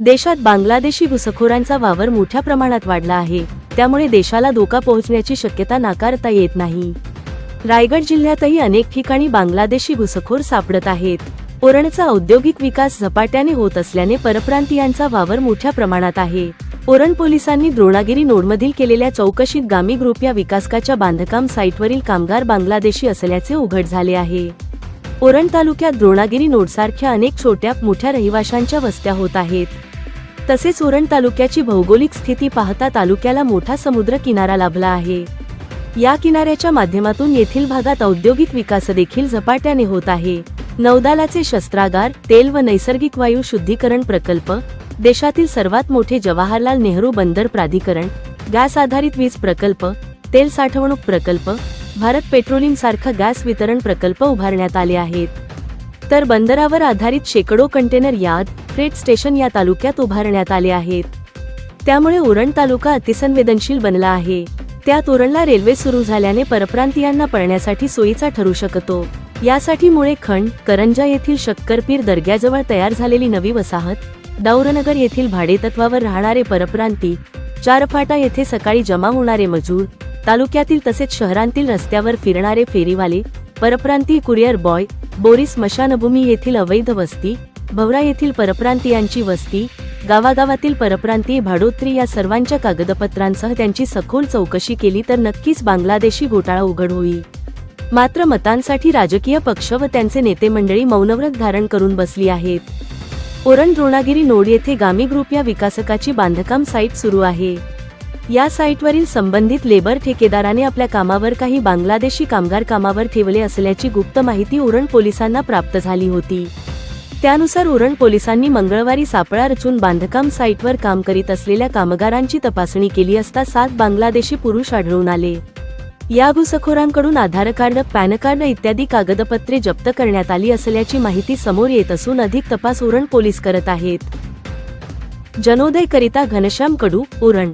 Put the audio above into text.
देशात बांगलादेशी घुसखोरांचा वावर मोठ्या प्रमाणात वाढला आहे. त्यामुळे देशाला धोका पोहोचण्याची शक्यता नाकारता येत नाही. रायगड जिल्ह्यातही अनेक ठिकाणी बांगलादेशी घुसखोर सापडत आहेत. ओरणचा औद्योगिक विकास झपाट्याने होत असल्याने परप्रांतीयांचा वावर मोठ्या प्रमाणात आहे. ओरण पोलिसांनी द्रोणागिरी नोडमधील केलेल्या चौकशीत गामी ग्रुप या विकासकाच्या बांधकाम साईटवरील कामगार बांगलादेशी असल्याचे उघड झाले आहे. ओरण तालुक्यात द्रोणागिरी नोडसारख्या अनेक छोट्या मोठ्या रहिवाशांच्या वस्त्या होत आहेत. तसेच उरण तालुक्याची भौगोलिक स्थिती पाहता तालुक्याला मोठा समुद्र किनारा लाभला आहे. या किनाऱ्याच्या माध्यमातून येथील भागात औद्योगिक विकास देखील झपाट्याने होत आहे. नौदालाचे शस्त्रागार तेल व नैसर्गिक वायू शुद्धीकरण प्रकल्प देशातील सर्वात मोठे जवाहरलाल नेहरू बंदर प्राधिकरण गॅस आधारित वीज प्रकल्प तेल साठवणूक प्रकल्प भारत पेट्रोलियम सारखा गॅस वितरण प्रकल्प उभारण्यात आले आहेत. तर बंदरावर आधारित शेकडो कंटेनर यार्ड फ्रेट स्टेशन या तालुक्यात उभारण्यात आले आहेत. त्यामुळे उरण तालुका अतिसंवेदनशील बनला आहे. त्यात उरणला रेल्वे सुरू झाल्याने परप्रांतीयांना पळण्यासाठी सोयीचा ठरू शकतो. यासाठी मुळे खंड करंजा येथील शक्करपीर दर्ग्याजवळ तयार झालेली नवी वसाहत दाऊरनगर येथील भाडेतत्वावर राहणारे परप्रांती चारफाटा येथे सकाळी जमा होणारे मजूर तालुक्यातील तसेच शहरांतील रस्त्यावर फिरणारे फेरीवाले परप्रांती कुरिअर बॉय बोरी स्मशानभूमी येथील अवैध वस्ती भवरा येथील परप्रांतीयांची वस्ती गावागावातील परप्रांतीय भाडोत्री या सर्वांच्या कागदपत्रांसह त्यांची सखोल चौकशी केली तर नक्कीच बांगलादेशी घोटाळा उघड होईल. मात्र मतांसाठी राजकीय पक्ष व त्यांचे नेते मंडळी मौनव्रत धारण करून बसली आहेत. ओरण द्रोणागिरी नोड येथे गामी ग्रुप या विकासकाची बांधकाम साईट सुरू आहे. या साईटवरील संबंधित लेबर ठेकेदाराने आपल्या कामावर काही बांगलादेशी कामगार कामावर ठेवले असल्याची गुप्त माहिती उरण पोलिसांना प्राप्त झाली होती. त्यानुसार उरण पोलिसांनी मंगळवारी सापळा रचून बांधकाम साईटवर काम करीत असलेल्या कामगारांची तपासणी केली असता सात बांगलादेशी पुरुष आढळून आले. या घुसखोरांकडून आधार कार्ड पॅन कार्ड इत्यादी कागदपत्रे जप्त करण्यात आली असल्याची माहिती समोर येत असून अधिक तपास उरण पोलीस करत आहेत. जनोदय करिता घनश्याम कडू उरण.